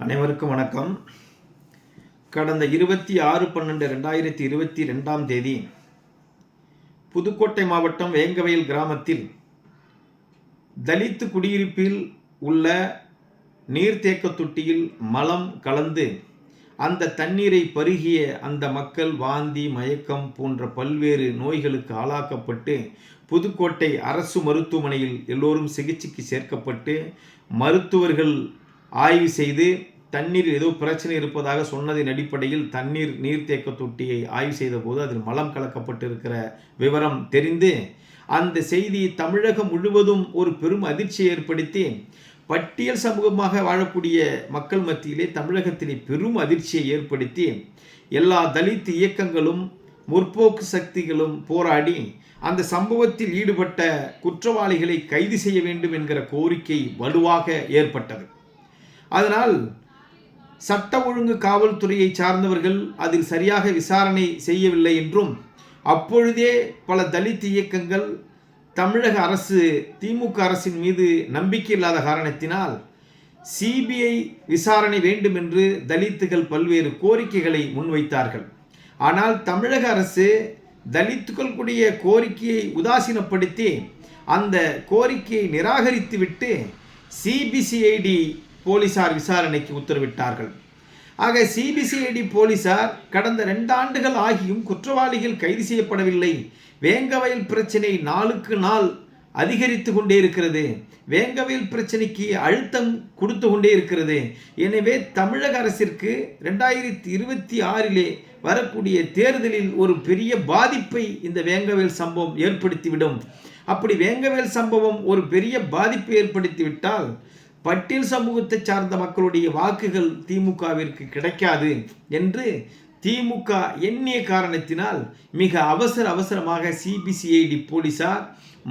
அனைவருக்கும் வணக்கம். கடந்த இருபத்தி ஆறு பன்னெண்டு ரெண்டாயிரத்தி இருபத்தி ரெண்டாம் தேதி புதுக்கோட்டை மாவட்டம் வேங்கவயல் கிராமத்தில் தலித்து குடியிருப்பில் உள்ள நீர்த்தேக்க தொட்டியில் மலம் கலந்து அந்த தண்ணீரை பருகிய அந்த மக்கள் வாந்தி மயக்கம் போன்ற பல்வேறு நோய்களுக்கு ஆளாக்கப்பட்டு புதுக்கோட்டை அரசு மருத்துவமனையில் எல்லோரும் சிகிச்சைக்கு சேர்க்கப்பட்டு மருத்துவர்கள் ஆய்வு செய்து தண்ணீர் ஏதோ பிரச்சனை இருப்பதாக சொன்னதின் அடிப்படையில் தண்ணீர் நீர்த்தேக்க தொட்டியை ஆய்வு செய்தபோது அதில் மலம் கலக்கப்பட்டிருக்கிற விவரம் தெரிந்து அந்த செய்தி தமிழகம் முழுவதும் ஒரு பெரும் அதிர்ச்சியை ஏற்படுத்தி பட்டியல் சமூகமாக வாழக்கூடிய மக்கள் மத்தியிலே தமிழகத்திலே பெரும் அதிர்ச்சியை ஏற்படுத்தி எல்லா தலித் இயக்கங்களும் முற்போக்கு சக்திகளும் போராடி அந்த சம்பவத்தில் ஈடுபட்ட குற்றவாளிகளை கைது செய்ய வேண்டும் என்கிற கோரிக்கை வலுவாக ஏற்பட்டது. அதனால் சட்ட ஒழுங்கு காவல்துறையை சார்ந்தவர்கள் அதில் சரியாக விசாரணை செய்யவில்லை என்றும் அப்பொழுதே பல தலித் இயக்கங்கள் தமிழக அரசு திமுக அரசின் மீது நம்பிக்கை இல்லாத காரணத்தினால் சிபிஐ விசாரணை வேண்டும் என்று தலித்துகள் பல்வேறு கோரிக்கைகளை முன்வைத்தார்கள். ஆனால் தமிழக அரசு தலித்துக்களுடைய கோரிக்கையை உதாசீனப்படுத்தி அந்த கோரிக்கையை நிராகரித்துவிட்டு சிபிசிஐடி போலீசார் விசாரணைக்கு உத்தரவிட்டார்கள். ஆக சிபிசிஐடி போலீசார் கடந்த ரெண்டு ஆண்டுகள் ஆகியும் குற்றவாளிகள் கைது செய்யப்படவில்லை. வேங்கவயல் பிரச்சனை நாளுக்கு நாள் அதிகரித்து கொண்டே இருக்கிறது. வேங்கவயல் பிரச்சனைக்கு அழுத்தம் கொடுத்து கொண்டே இருக்கிறது. எனவே தமிழக அரசிற்கு ரெண்டாயிரத்தி இருபத்தி ஆறிலே வரக்கூடிய தேர்தலில் ஒரு பெரிய பாதிப்பை இந்த வேங்கவேல் சம்பவம் ஏற்படுத்திவிடும். அப்படி வேங்கவேல் சம்பவம் ஒரு பெரிய பாதிப்பை ஏற்படுத்திவிட்டால் பட்டியல் சமூகத்தை சார்ந்த மக்களுடைய வாக்குகள் திமுகவிற்கு கிடைக்காது என்று திமுக எண்ணிய காரணத்தினால் மிக அவசர அவசரமாக சிபிசிஐடி போலீசார்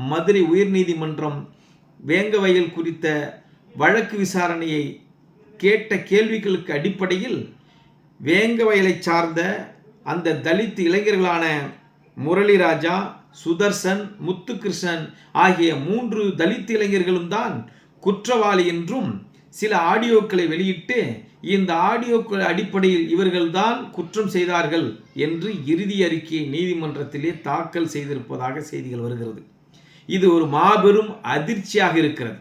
மதுரை உயர்நீதிமன்றம் வேங்கவயல் குறித்த வழக்கு விசாரணையை கேட்ட கேள்விகளுக்கு அடிப்படையில் வேங்கவயலை சார்ந்த அந்த தலித் இளைஞர்களான முரளிராஜா சுதர்சன் முத்துகிருஷ்ணன் ஆகிய மூன்று தலித் இளைஞர்களும் தான் குற்றவாளி என்றும் சில ஆடியோக்களை வெளியிட்டு இந்த ஆடியோக்கள் அடிப்படையில் இவர்கள்தான் குற்றம் செய்தார்கள் என்று இறுதி அறிக்கையை நீதிமன்றத்திலே தாக்கல் செய்திருப்பதாக செய்திகள் வருகிறது. இது ஒரு மாபெரும் அதிர்ச்சியாக இருக்கிறது.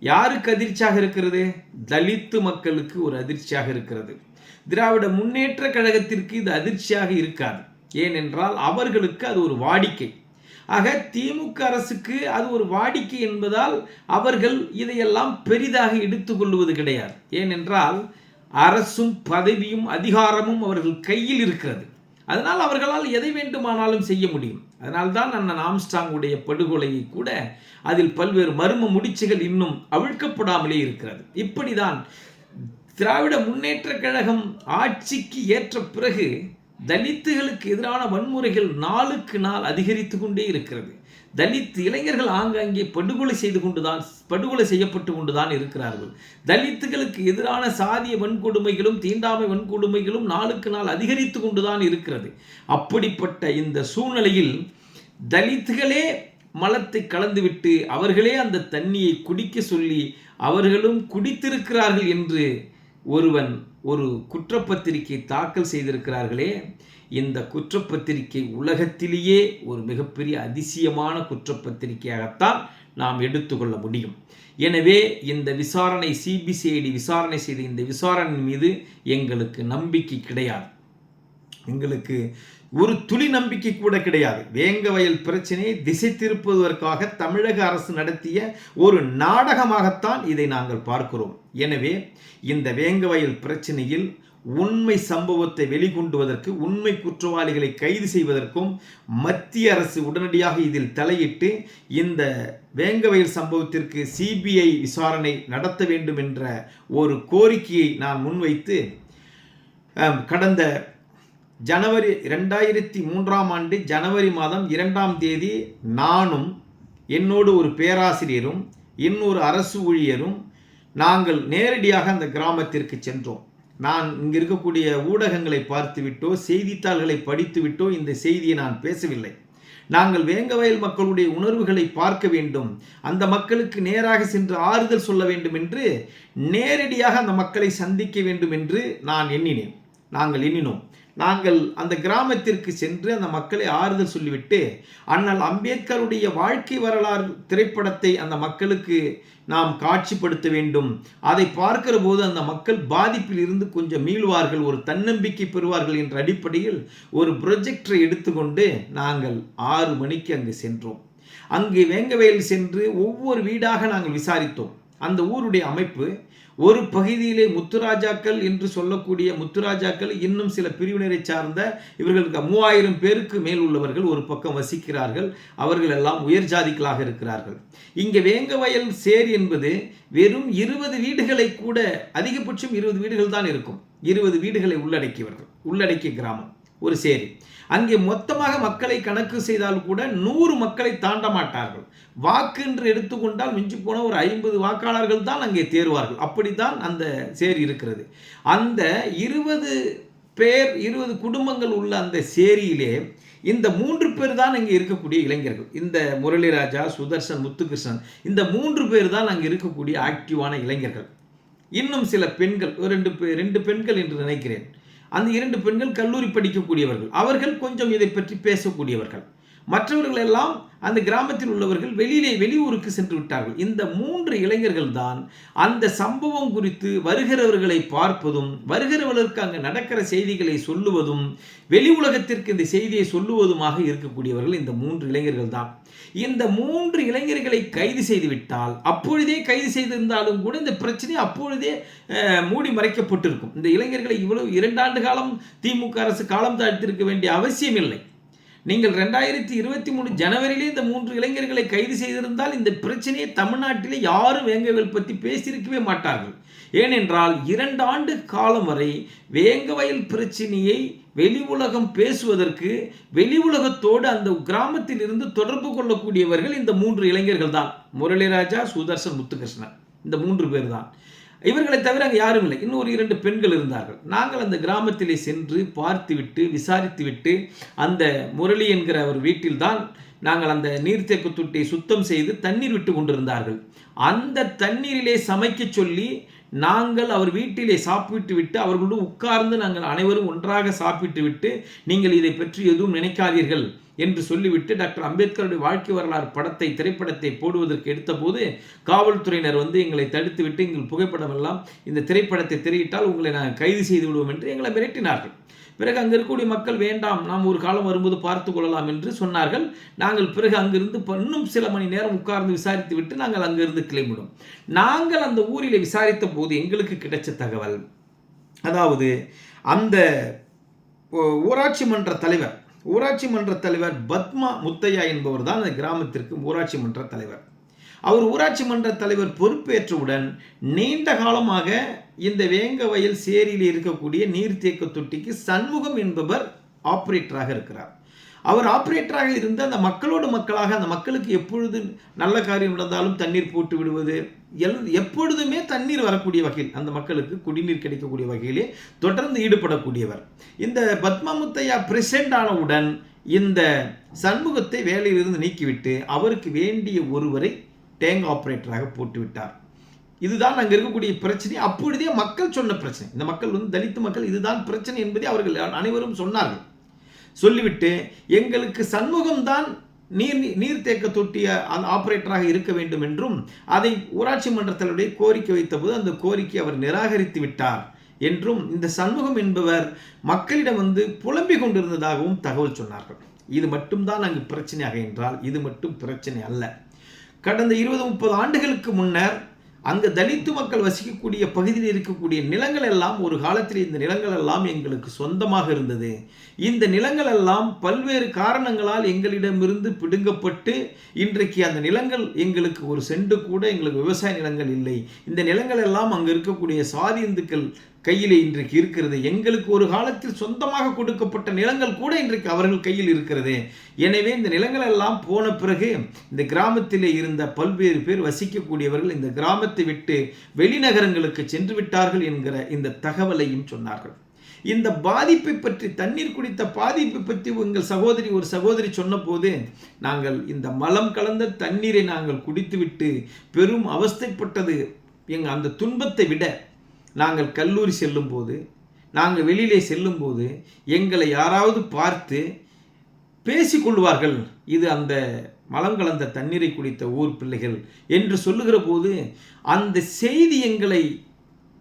யாருக்கு அதிர்ச்சியாக இருக்கிறது? தலித்து மக்களுக்கு ஒரு அதிர்ச்சியாக இருக்கிறது. திராவிட முன்னேற்ற கழகத்திற்கு இது அதிர்ச்சியாக இருக்காது. ஏனென்றால் அவர்களுக்கு அது ஒரு வாடிக்கை. ஆக திமுக அரசுக்கு அது ஒரு வாடிக்கை என்பதால் அவர்கள் இதையெல்லாம் பெரிதாக எடுத்துக்கொள்வது கிடையாது. ஏனென்றால் அரசும் பதவியும் அதிகாரமும் அவர்கள் கையில் இருக்கிறது. அதனால் அவர்களால் எதை வேண்டுமானாலும் செய்ய முடியும். அதனால்தான் அண்ணன் ஆம்ஸ்டாங்குடைய படுகொலையை கூட அதில் பல்வேறு மர்ம முடிச்சுகள் இன்னும் அவிழ்க்கப்படாமலே இருக்கிறது. இப்படிதான் திராவிட முன்னேற்ற கழகம் ஆட்சிக்கு ஏற்ற பிறகு தலித்துகளுக்கு எதிரான வன்முறைகள் நாளுக்கு நாள் அதிகரித்து கொண்டே இருக்கிறது. தலித் இளைஞர்கள் ஆங்காங்கே படுகொலை செய்து கொண்டுதான் படுகொலை செய்யப்பட்டு கொண்டுதான் இருக்கிறார்கள். தலித்துகளுக்கு எதிரான சாதிய வன்கொடுமைகளும் தீண்டாமை வன்கொடுமைகளும் நாளுக்கு நாள் அதிகரித்து கொண்டுதான் இருக்கிறது. அப்படிப்பட்ட இந்த சூழ்நிலையில் தலித்துகளே மலத்தை கலந்துவிட்டு அவர்களே அந்த தண்ணியை குடிக்க சொல்லி அவர்களும் குடித்திருக்கிறார்கள் என்று ஒருவன் ஒரு குற்றப்பத்திரிகை தாக்கல் செய்திருக்கிறார்களே இந்த குற்றப்பத்திரிகை உலகத்திலேயே ஒரு மிகப்பெரிய அதிசயமான குற்றப்பத்திரிகையாகத்தான் நாம் எடுத்துக்கொள்ள முடியும். எனவே இந்த விசாரணை சிபிசிஐடி விசாரணை செய்த இந்த விசாரணை மீது எங்களுக்கு நம்பிக்கை கிடையாது. எங்களுக்கு ஒரு துளி நம்பிக்கை கூட கிடையாது. வேங்க வயல் பிரச்சனையை திசை திருப்புவதற்காக தமிழக அரசு நடத்திய ஒரு நாடகமாகத்தான் இதை நாங்கள் பார்க்கிறோம். எனவே இந்த வேங்க வயல் பிரச்சனையில் உண்மை சம்பவத்தை வெளிக்கொண்டுவதற்கு உண்மை குற்றவாளிகளை கைது செய்வதற்கும் மத்திய அரசு உடனடியாக இதில் தலையிட்டு இந்த வேங்கவயல் சம்பவத்திற்கு சிபிஐ விசாரணை நடத்த வேண்டும் என்ற ஒரு கோரிக்கையை நான் முன்வைத்து கடந்த ஜனவரி ரெண்டாயிரத்தி மூன்றாம் ஆண்டு ஜனவரி மாதம் இரண்டாம் தேதி நானும் என்னோடு ஒரு பேராசிரியரும் இன்னொரு அரசு ஊழியரும் நாங்கள் நேரடியாக அந்த கிராமத்திற்கு சென்றோம். நான் இங்கு இருக்கக்கூடிய ஊடகங்களை பார்த்துவிட்டோ செய்தித்தாள்களை படித்துவிட்டோ இந்த செய்தியை நான் பேசவில்லை. நாங்கள் வேங்கவயல் மக்களுடைய உணர்வுகளை பார்க்க வேண்டும். அந்த மக்களுக்கு நேராக சென்று ஆறுதல் சொல்ல வேண்டும் என்று நேரடியாக அந்த மக்களை சந்திக்க வேண்டும் என்று நான் எண்ணினேன். நாங்கள் எண்ணினோம். நாங்கள் அந்த கிராமத்திற்கு சென்று அந்த மக்களை ஆறுதல் சொல்லிவிட்டு அண்ணல் அம்பேத்கருடைய வாழ்க்கை வரலாறு திரைப்படத்தை அந்த மக்களுக்கு நாம் காட்சிப்படுத்த வேண்டும். அதை பார்க்கிற போது அந்த மக்கள் பாதிப்பில் இருந்து கொஞ்சம் மீள்வார்கள் ஒரு தன்னம்பிக்கை பெறுவார்கள் என்ற அடிப்படையில் ஒரு ப்ரொஜெக்டரை எடுத்துக்கொண்டு நாங்கள் ஆறு மணிக்கு அங்கு சென்றோம். அங்கு வேங்கவேல் சென்று ஒவ்வொரு வீடாக நாங்கள் விசாரித்தோம். அந்த ஊருடைய அமைப்பு ஒரு பகுதியிலே முத்துராஜாக்கள் என்று சொல்லக்கூடிய முத்துராஜாக்கள் இன்னும் சில பிரிவினரை சார்ந்த இவர்களுக்கு மூவாயிரம் பேருக்கு மேல் உள்ளவர்கள் ஒரு பக்கம் வசிக்கிறார்கள். அவர்கள் எல்லாம் உயர் ஜாதிகளாக இருக்கிறார்கள். இங்கே வேங்கவயல் சேர் என்பது வெறும் இருபது வீடுகளை கூட அதிகபட்சம் இருபது வீடுகள் தான் இருக்கும். இருபது வீடுகளை உள்ளடக்கியவர்கள் உள்ளடக்கிய கிராமம். ஒரு சேரி. அங்கே மொத்தமாக மக்களை கணக்கு செய்தால் கூட நூறு மக்களை தாண்ட மாட்டார்கள். வாக்கு என்று எடுத்துக்கொண்டால் மிஞ்சி போன ஒரு ஐம்பது வாக்காளர்கள் தான் அங்கே தேர்வார்கள். அப்படித்தான் அந்த சேரி இருக்கிறது. அந்த இருபது பேர் இருபது குடும்பங்கள் உள்ள அந்த சேரியிலே இந்த மூன்று பேர் தான் அங்கே இருக்கக்கூடிய இளைஞர்கள். இந்த முரளிராஜா சுதர்சன் முத்துகிருஷ்ணன் இந்த மூன்று பேர் தான் அங்கே இருக்கக்கூடிய ஆக்டிவான இளைஞர்கள். இன்னும் சில பெண்கள் ஒரு ரெண்டு ரெண்டு பெண்கள் என்று நினைக்கிறேன். அந்த இரண்டு பெண்கள் கல்லூரி படிக்கக்கூடியவர்கள். அவர்கள் கொஞ்சம் இதை பற்றி பேசக்கூடியவர்கள். மற்றவர்கள் எல்லாம் அந்த கிராமத்தில் உள்ளவர்கள் வெளியிலே வெளியூருக்கு சென்று விட்டார்கள் இந்த மூன்று இளைஞர்கள் தான் அந்த சம்பவம் குறித்து வருகிறவர்களை பார்ப்பதும் வருகிறவர்களுக்கு அங்கு நடக்கிற செய்திகளை சொல்லுவதும் வெளி உலகத்திற்கு இந்த செய்தியை சொல்லுவதுமாக இருக்கக்கூடியவர்கள் இந்த மூன்று இளைஞர்கள் தான் இந்த மூன்று இளைஞர்களை கைது செய்துவிட்டால் அப்பொழுதே கைது செய்திருந்தாலும் கூட இந்த பிரச்சனை அப்பொழுதே மூடி மறைக்கப்பட்டிருக்கும். இந்த இளைஞர்களை இவ்வளவு இரண்டாண்டு காலம் திமுக அரசு காலம் தாழ்த்திருக்க வேண்டிய அவசியம் இல்லை நீங்கள் ரெண்டாயிரத்தி இருபத்தி மூணு ஜனவரியிலே இந்த மூன்று இளைஞர்களை கைது செய்திருந்தால் இந்த பிரச்சனையை தமிழ்நாட்டிலே யாரும் வேங்கவயல் பற்றி பேசியிருக்கவே மாட்டார்கள். ஏனென்றால் இரண்டு ஆண்டு காலம் வரை வேங்கவயல் பிரச்சனையை வெளி உலகம் பேசுவதற்கு வெளி உலகத்தோடு அந்த கிராமத்தில் இருந்து தொடர்பு கொள்ளக்கூடியவர்கள் இந்த மூன்று இளைஞர்கள் தான் முரளிராஜா சுதர்சன் முத்துகிருஷ்ணன். இந்த மூன்று பேர் தான் இவர்களை தவிர அங்கே யாரும் இல்லை. இன்னும் ஒரு இரண்டு பெண்கள் இருந்தார்கள். நாங்கள் அந்த கிராமத்திலே சென்று பார்த்துவிட்டு விசாரித்துவிட்டு அந்த முரளி என்கிற ஒரு வீட்டில்தான் நாங்கள் அந்த நீர்த்தேக்க தொட்டியை சுத்தம் செய்து தண்ணீர் விட்டு கொண்டிருந்தார்கள். அந்த தண்ணீரிலே சமைக்க சொல்லி நாங்கள் அவர் வீட்டிலே சாப்பிட்டு விட்டு அவர்களோடு உட்கார்ந்து நாங்கள் அனைவரும் ஒன்றாக சாப்பிட்டு விட்டு நீங்கள் இதை பற்றி எதுவும் நினைக்காதீர்கள். என்று சொல்லிவிட்டு டாக்டர் அம்பேத்கருடைய வாழ்க்கை வரலாறு படத்தை திரைப்படத்தை போடுவதற்கு எடுத்தபோது காவல்துறையினர் வந்து எங்களை தடுத்து விட்டு எங்கள் புகைப்படம் எல்லாம் இந்த திரைப்படத்தை திரையிட்டால் உங்களை நாங்கள் கைது செய்து விடுவோம் என்று எங்களை மிரட்டினார்கள். பிறகு அங்கே இருக்கக்கூடிய மக்கள் வேண்டாம் நாம் ஒரு காலம் வரும்போது பார்த்து கொள்ளலாம் என்று சொன்னார்கள். நாங்கள் பிறகு அங்கிருந்து இன்னும் சில மணி நேரம் உட்கார்ந்து விசாரித்து விட்டு நாங்கள் அங்கிருந்து கிளம்பிடும் நாங்கள் அந்த ஊரில் விசாரித்த போது எங்களுக்கு கிடைச்ச தகவல் அதாவது அந்த ஊராட்சி மன்ற தலைவர் ஊராட்சி மன்ற தலைவர் பத்மா முத்தையா என்பவர் தான் அந்த கிராமத்திற்கு ஊராட்சி மன்ற தலைவர். அவர் ஊராட்சி மன்ற தலைவர் பொறுப்பேற்றவுடன் நீண்ட காலமாக இந்த வேங்க வயல் சேரியில் இருக்கக்கூடிய நீர்த்தேக்க தொட்டிக்கு சண்முகம் என்பவர் ஆப்ரேட்டராக இருக்கிறார். அவர் ஆப்ரேட்டராக இருந்து அந்த மக்களோடு மக்களாக அந்த மக்களுக்கு எப்பொழுது நல்ல காரியம் நடந்தாலும் தண்ணீர் போட்டு விடுவது எல் எப்பொழுதுமே தண்ணீர் வரக்கூடிய வகையில் அந்த மக்களுக்கு குடிநீர் கிடைக்கக்கூடிய வகையிலே தொடர்ந்து ஈடுபடக்கூடியவர். இந்த பத்மமுத்தையா பிரசிடண்ட் ஆனவுடன் இந்த சண்முகத்தை வேலையிலிருந்து நீக்கிவிட்டு அவருக்கு வேண்டிய ஒருவரை டேங் ஆப்ரேட்டராக போட்டுவிட்டார். இதுதான் அங்கே இருக்கக்கூடிய பிரச்சனை. அப்பொழுதே மக்கள் சொன்ன பிரச்சனை. இந்த மக்கள் வந்து தலித்து மக்கள் இதுதான் பிரச்சனை என்பதை அவர்கள் அனைவரும் சொன்னார்கள். சொல்லிவிட்டு எங்களுக்கு சண்முகம்தான் நீர் நீர்த்தேக்க தொட்டிய அந்த ஆபரேட்டராக இருக்க வேண்டும் என்றும் அதை ஊராட்சி மன்றத்தினுடைய கோரிக்கை வைத்தபோது அந்த கோரிக்கை அவர் நிராகரித்து விட்டார் என்றும் இந்த சண்முகம் என்பவர் மக்களிடம் வந்து புலம்பிக் கொண்டிருந்ததாகவும் தகவல் சொன்னார்கள். இது மட்டும்தான் அங்கு பிரச்சனையாக என்றால் இது மட்டும் பிரச்சனை அல்ல. கடந்த இருபது முப்பது ஆண்டுகளுக்கு முன்னர் அங்கு தலித்து மக்கள் வசிக்கக்கூடிய பகுதியில் இருக்கக்கூடிய நிலங்கள் எல்லாம் ஒரு காலத்தில் இந்த நிலங்கள் எல்லாம் எங்களுக்கு சொந்தமாக இருந்தது. இந்த நிலங்கள் எல்லாம் பல்வேறு காரணங்களால் எங்களிடமிருந்து பிடுங்கப்பட்டு இன்றைக்கு அந்த நிலங்கள் எங்களுக்கு ஒரு செண்டு கூட எங்களுக்கு விவசாய நிலங்கள் இல்லை. இந்த நிலங்கள் எல்லாம் அங்கே இருக்கக்கூடிய சாதி இந்துக்கள் கையில் இன்றைக்கு இருக்கிறது. எங்களுக்கு ஒரு காலத்தில் சொந்தமாக கொடுக்கப்பட்ட நிலங்கள் கூட இன்றைக்கு அவர்கள் கையில் இருக்கிறது. எனவே இந்த நிலங்கள் எல்லாம் போன பிறகு இந்த கிராமத்திலே இருந்த பல்வேறு பேர் வசிக்கக்கூடியவர்கள் இந்த கிராமத்தை விட்டு வெளிநகரங்களுக்கு சென்று விட்டார்கள் என்கிற இந்த தகவலையும் சொன்னார்கள். இந்த பாதிப்பை பற்றி தண்ணீர் குடித்த பாதிப்பை பற்றி உங்கள் சகோதரி ஒரு சகோதரி சொன்னபோது நாங்கள் இந்த மலம் கலந்த தண்ணீரை நாங்கள் குடித்துவிட்டு பெரும் அவஸ்தைப்பட்டது. எங்கள் அந்த துன்பத்தை விட நாங்கள் கல்லூரி செல்லும்போது நாங்கள் வெளியிலே செல்லும்போது எங்களை யாராவது பார்த்து பேசிக்கொள்வார்கள் இது அந்த மலம் கலந்த தண்ணீரை குடித்த ஊர் பிள்ளைகள் என்று சொல்லுகிற போது அந்த செய்தி எங்களை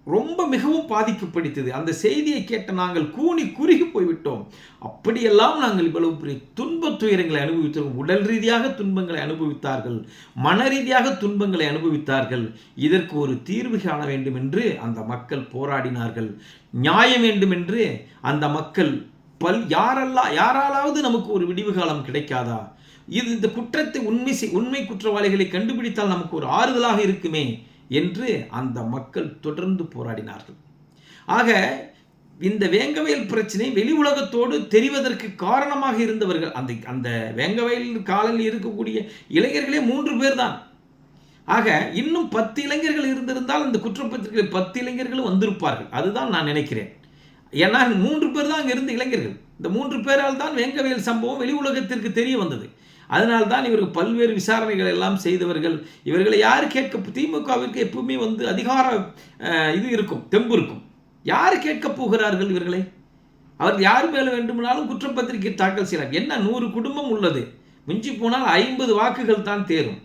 ரொம்ப மிகவும் பாதிக்கப்படுத்தது அந்த செய்தியை கேட்ட நாங்கள் கூனி குறுகி போய்விட்டோம். அப்படியெல்லாம் நாங்கள் இவ்வளவு பெரிய துன்ப துயரங்களை அனுபவித்தோம். உடல் ரீதியாக துன்பங்களை அனுபவித்தார்கள். மன ரீதியாக துன்பங்களை அனுபவித்தார்கள். இதற்கு ஒரு தீர்வு காண வேண்டும் என்று அந்த மக்கள் போராடினார்கள். நியாயம் வேண்டும் என்று அந்த மக்கள் பல் யாரெல்லாம் யாராலாவது நமக்கு ஒரு விடிவு காலம் கிடைக்காதா? இது இந்த குற்றத்தை உண்மை செய்- உண்மை குற்றவாளிகளை கண்டுபிடித்தால் நமக்கு ஒரு ஆறுதலாக இருக்குமே. என்று அந்த மக்கள் தொடர்ந்து போராடினார்கள். ஆக இந்த வேங்கவயல் பிரச்சனை வெளி உலகத்தோடு தெரிவதற்கு காரணமாக இருந்தவர்கள் அந்த அந்த வேங்கவயல் காலத்தில் இருக்கக்கூடிய இளைஞர்களே மூன்று பேர் தான் ஆக இன்னும் பத்து இளைஞர்கள் இருந்திருந்தால் அந்த குற்றப்பத்திரிகை பத்து இளைஞர்களும் வந்திருப்பார்கள். அதுதான் நான் நினைக்கிறேன். ஏன்னா மூன்று பேர் தான் அங்கே இருந்த இளைஞர்கள். இந்த மூன்று பேரால் தான் வேங்கவயல் சம்பவம் வெளி உலகத்திற்கு தெரிய வந்தது. அதனால் தான் இவர்கள் பல்வேறு விசாரணைகள் எல்லாம் செய்தவர்கள். இவர்களை யார் கேட்க திமுகவிற்கு எப்பவுமே வந்து அதிகார இது இருக்கும் தெம்பு இருக்கும். யார் கேட்க போகிறார்கள் இவர்களை? அவர் யார் மேலே வேண்டுமானாலும் குற்றப்பத்திரிகை தாக்கல் செய்யலாம். என்ன நூறு குடும்பம் உள்ளது. மிஞ்சி போனால் ஐம்பது வாக்குகள் தான் தேரும்.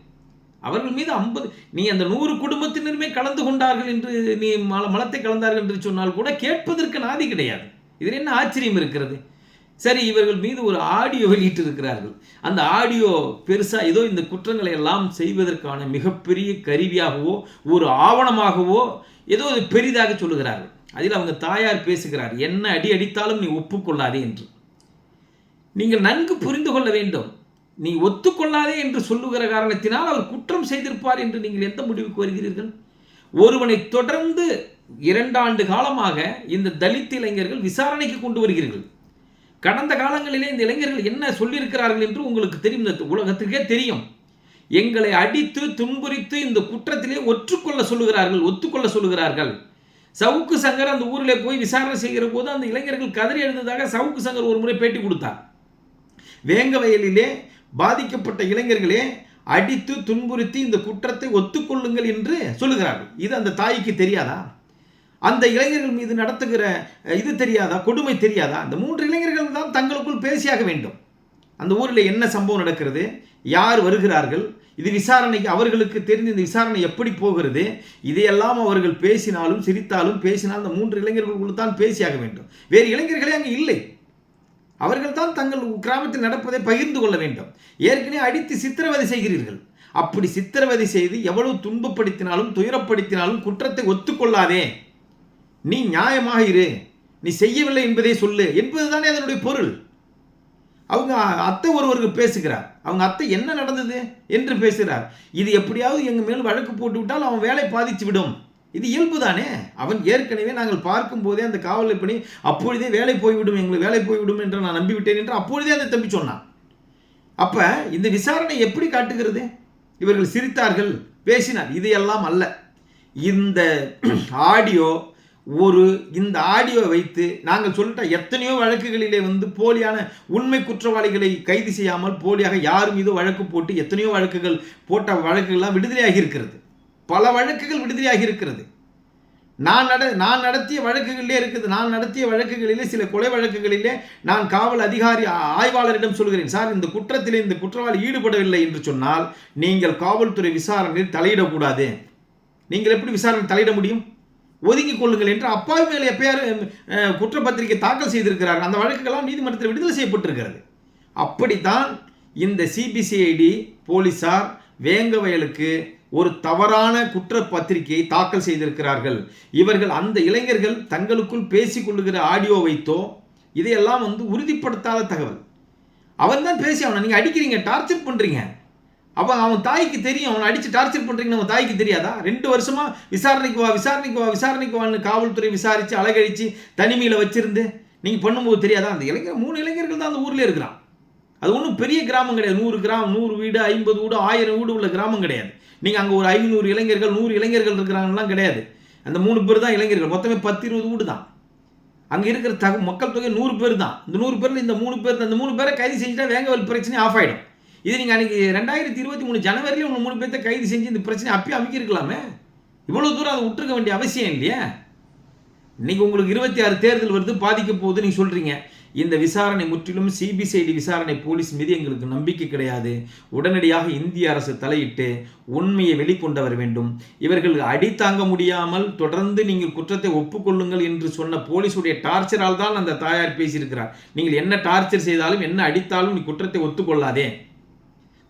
அவர்கள் மீது ஐம்பது நீ அந்த நூறு குடும்பத்தினருமே கலந்து கொண்டார்கள் என்று நீ மல மலத்தை கலந்தார்கள் என்று சொன்னால் கூட கேட்பதற்கு நாதி கிடையாது. இதில் என்ன ஆச்சரியம் இருக்கிறது? சரி இவர்கள் மீது ஒரு ஆடியோ வெளியிட்டிருக்கிறார்கள். அந்த ஆடியோ பெருசாக ஏதோ இந்த குற்றங்களை எல்லாம் செய்வதற்கான மிகப்பெரிய கருவியாகவோ ஒரு ஆவணமாகவோ ஏதோ அது பெரிதாக சொல்லுகிறார்கள். அதில் அவங்க தாயார் பேசுகிறார் என்ன அடி அடித்தாலும் நீ ஒப்புக்கொள்ளாதே என்று. நீங்கள் நன்கு புரிந்து கொள்ள வேண்டும். நீ ஒத்துக்கொள்ளாதே என்று சொல்லுகிற காரணத்தினால் அவர் குற்றம் செய்திருப்பார் என்று நீங்கள் எந்த முடிவுக்கு வருகிறீர்கள்? ஒருவனை தொடர்ந்து இரண்டாண்டு காலமாக இந்த தலித் இளைஞர்கள் விசாரணைக்கு கொண்டு வருகிறீர்கள். கடந்த காலங்களிலே இந்த இளைஞர்கள் என்ன சொல்லியிருக்கிறார்கள் என்று உங்களுக்கு தெரியும். இந்த உலகத்திற்கே தெரியும். எங்களை அடித்து துன்புரித்து இந்த குற்றத்திலே ஒற்றுக்கொள்ள சொல்லுகிறார்கள் ஒத்துக்கொள்ள சொல்லுகிறார்கள். சவுக்கு சங்கர் அந்த ஊரிலே போய் விசாரணை செய்கிற போது அந்த இளைஞர்கள் கதறி எழுந்ததாக சவுக்கு சங்கர் ஒரு முறை பேட்டி கொடுத்தார். வேங்க வயலிலே பாதிக்கப்பட்ட இளைஞர்களே அடித்து துன்புறுத்தி இந்த குற்றத்தை ஒத்துக்கொள்ளுங்கள் என்று சொல்லுகிறார்கள். இது அந்த தாய்க்கு தெரியாதா? அந்த இளைஞர்கள் மீது நடத்துகிற இது தெரியாதா கொடுமை தெரியாதா? அந்த மூன்று இளைஞர்கள் தான் தங்களுக்குள் பேசியாக வேண்டும். அந்த ஊரில் என்ன சம்பவம் நடக்கிறது? யார் வருகிறார்கள்? இது விசாரணைக்கு அவர்களுக்கு தெரிந்து இந்த விசாரணை எப்படி போகிறது? இதையெல்லாம் அவர்கள் பேசினாலும் சிரித்தாலும் பேசினால் அந்த மூன்று இளைஞர்களுக்குள் தான் பேசியாக வேண்டும். வேறு இளைஞர்களே அங்கே இல்லை. அவர்கள் தான் தங்கள் கிராமத்தில் நடப்பதை பகிர்ந்து கொள்ள வேண்டும். ஏற்கனவே அடித்து சித்திரவதை செய்கிறீர்கள். அப்படி சித்திரவதை செய்து எவ்வளவு துன்பப்படுத்தினாலும் துயரப்படுத்தினாலும் குற்றத்தை ஒத்துக்கொள்ளாதே. நீ நியாயமாக இரு. நீ செய்யவில்லை என்பதை சொல்லு. என்பதுதானே அதனுடைய பொருள். அவங்க அத்தை ஒருவருக்கு பேசுகிறார். அவங்க அத்தை என்ன நடந்தது என்று பேசுகிறார். இது எப்படியாவது எங்கள் மேல் வழக்கு போட்டு விட்டால் அவன் வேலை பாதிச்சு விடும். இது இயல்பு தானே? அவன் ஏற்கனவே நாங்கள் பார்க்கும் போதே அந்த காவல் பணி அப்பொழுதே வேலை போய்விடும் எங்களுக்கு வேலை போய்விடும் என்று நான் நம்பிவிட்டேன் என்று அப்பொழுதே அந்த தம்பி சொன்னான். அப்ப இந்த விசாரணை எப்படி காட்டுகிறது? இவர்கள் சிரித்தார்கள் பேசினார். இது எல்லாம் அல்ல. இந்த ஆடியோ ஒரு இந்த ஆடியோவை வைத்து நாங்கள் சொல்லிட்ட எத்தனையோ வழக்குகளிலே வந்து போலியான உண்மை குற்றவாளிகளை கைது செய்யாமல் போலியாக யார் மீது வழக்கு போட்டு எத்தனையோ வழக்குகள் போட்ட வழக்குகள்லாம் விடுதலையாகி இருக்கிறது. பல வழக்குகள் விடுதலையாகி இருக்கிறது. நான் நட நான் நடத்திய வழக்குகளிலே இருக்குது. நான் நடத்திய வழக்குகளிலே சில கொலை வழக்குகளிலே நான் காவல் அதிகாரி ஆய்வாளரிடம் சொல்கிறேன். சார் இந்த குற்றத்தில் இந்த குற்றவாளி ஈடுபடவில்லை என்று சொன்னால் நீங்கள் காவல்துறை விசாரணையில் தலையிடக்கூடாது. நீங்கள் எப்படி விசாரணை தலையிட முடியும்? ஒதுங்கிக் கொள்ளுங்கள் என்று அப்பாவி மேல் எப்பயார் குற்றப்பத்திரிகை தாக்கல் செய்திருக்கிறார்கள் அந்த வழக்குகள்லாம் நீதிமன்றத்தில் விடுதலை செய்யப்பட்டிருக்கிறது. அப்படித்தான் இந்த சிபிசிஐடி போலீசார் வேங்கவயலுக்கு ஒரு தவறான குற்றப்பத்திரிகையை தாக்கல் செய்திருக்கிறார்கள். இவர்கள் அந்த இளைஞர்கள் தங்களுக்குள் பேசிக் கொள்ளுகிற ஆடியோ வைத்தோ இதையெல்லாம் வந்து உறுதிப்படுத்தாத தகவல். அவன் தான் பேசி அவனை நீங்கள் அடிக்கிறீங்க டார்ச்சர் பண்ணுறீங்க அப்போ அவன் தாய்க்கு தெரியும் அவனை அடித்து டார்ச்சர் பண்ணுறீங்கன்னு அவன் தாய்க்கு தெரியாதா? ரெண்டு வருஷமா விசாரணைக்கு வா விசாரணைக்கு வா விசாரணைக்கு வான்னு காவல்துறை விசாரித்து அழகழித்து தனிமையில் வச்சுருந்து நீங்கள் பண்ணும்போது தெரியாதா? அந்த இளைஞர் மூணு இளைஞர்கள் தான் அந்த ஊரில் இருக்கிறான். அது ஒன்றும் பெரிய கிராமம் கிடையாது. நூறு கிராமம் நூறு வீடு ஐம்பது வீடு ஆயிரம் வீடு உள்ள கிராமம் கிடையாது. நீங்கள் அங்கே ஒரு ஐநூறு இளைஞர்கள் நூறு இளைஞர்கள் இருக்கிறாங்கலாம் கிடையாது. அந்த மூணு பேர் தான் இளைஞர்கள். மொத்தமே பத்து இருபது வீடு தான். அங்கே இருக்கிற தக மக்கள் தொகை நூறு பேர் தான். இந்த நூறு பேரில் இந்த மூணு பேர் இந்த மூணு பேரை கைது செஞ்சுட்டா வேங்கவல் பிரச்சனை ஆஃப் ஆகிடும் இது நீங்கள் அன்றைக்கி ரெண்டாயிரத்தி இருபத்தி மூணு ஜனவரியில் உங்கள் மூணு பேர்த்த கைது செஞ்சு இந்த பிரச்சனை அப்பயும் அமைக்கிருக்கலாமே? இவ்வளோ தூரம் அதை விட்டுருக்க வேண்டிய அவசியம் இல்லையா? இன்றைக்கி உங்களுக்கு இருபத்தி ஆறு தேர்தல் வருது பாதிக்க போகுது நீங்கள் சொல்கிறீங்க இந்த விசாரணை முற்றிலும் சிபிசிஐடி விசாரணை போலீஸ் மீது எங்களுக்கு நம்பிக்கை கிடையாது. உடனடியாக இந்திய அரசு தலையிட்டு உண்மையை வெளிக்கொண்டு வர வேண்டும். இவர்கள் அடி தாங்க முடியாமல் தொடர்ந்து நீங்கள் குற்றத்தை ஒப்புக்கொள்ளுங்கள் என்று சொன்ன போலீஸுடைய டார்ச்சரால் தான் அந்த தாயார் பேசியிருக்கிறார். நீங்கள் என்ன டார்ச்சர் செய்தாலும் என்ன அடித்தாலும் நீ குற்றத்தை ஒத்துக்கொள்ளாதே.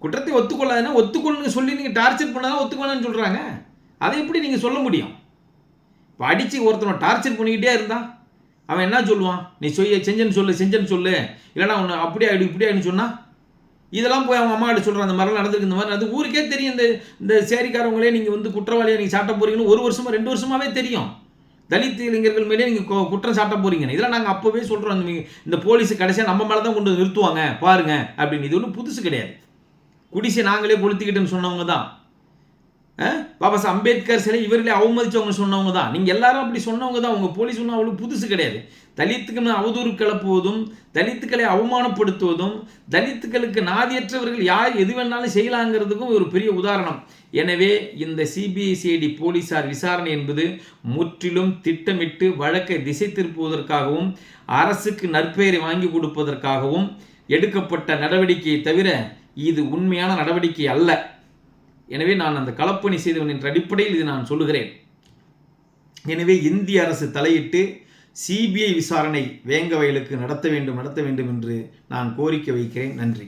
குற்றத்தை ஒத்துக்கொள்ளாதுன்னா ஒத்துக்கொள்ளுங்க சொல்லி நீங்கள் டார்ச்சர் பண்ணாதான் ஒத்துக்கொள்ளன்னு சொல்கிறாங்க அதை எப்படி நீங்கள் சொல்ல முடியும்? இப்போ அடித்து ஒருத்தனை டார்ச்சர் பண்ணிக்கிட்டே இருந்தான் அவன் என்ன சொல்லுவான்? நீ செய்ய செஞ்சன்னு சொல்லு செஞ்சன்னு சொல்லு. இல்லைன்னா உன்னை அப்படி ஆகிடு இப்படி ஆகிடுன்னு சொன்னால் இதெல்லாம் போய் அவங்க அம்மா கிட்ட சொல்கிறான் அந்த மாதிரிலாம் நடந்திருக்கு இந்த மாதிரி அது ஊருக்கே தெரியும். இந்த இந்த சேரிக்காரவங்களே நீங்கள் வந்து குற்றவாளியை நீங்கள் சாட்ட போகிறீங்கன்னு ஒரு வருஷமாக ரெண்டு வருஷமாவே தெரியும். தலித் இளைஞர்கள் மேலே நீங்கள் குற்றம் சாட்ட போறீங்க. இதெல்லாம் நாங்கள் அப்போவே சொல்கிறோம் இந்த போலீஸ் கடைசியாக நம்ம மேலே தான் கொண்டு நிறுத்துவாங்க. பாருங்க அப்படின்னு. இது ஒன்றும் புதுசு கிடையாது. குடிசை நாங்களே கொளுத்திக்கிட்டோன்னு சொன்னவங்க தான். பாபா சாஹ் அம்பேத்கர் சிலை இவர்களே அவமதிச்சவங்க சொன்னவங்க தான். நீங்கள் எல்லாரும் அப்படி சொன்னவங்க தான். உங்கள் போலீஸ் ஒன்றும் அவ்வளோ புதுசு கிடையாது. தலித்துக்கு அவதூறு கிளப்புவதும் தலித்துக்களை அவமானப்படுத்துவதும் தலித்துக்களுக்கு நாதியற்றவர்கள் யார் எது வேணாலும் செய்யலாங்கிறதுக்கும் ஒரு பெரிய உதாரணம். எனவே இந்த சிபிஎஸ்சிஐடி போலீசார் விசாரணை என்பது முற்றிலும் திட்டமிட்டு வழக்கை திசை திருப்புவதற்காகவும் அரசுக்கு நற்பெயரை வாங்கி கொடுப்பதற்காகவும் எடுக்கப்பட்ட நடவடிக்கையை தவிர இது உண்மையான நடவடிக்கை அல்ல. எனவே நான் அந்த களப்பணி செய்தவன் என்ற அடிப்படையில் இது நான் சொல்லுகிறேன். எனவே இந்திய அரசு தலையிட்டு சிபிஐ விசாரணை வேங்க வயலுக்கு நடத்த வேண்டும் நடத்த வேண்டும் என்று நான் கோரிக்கை வைக்கிறேன். நன்றி.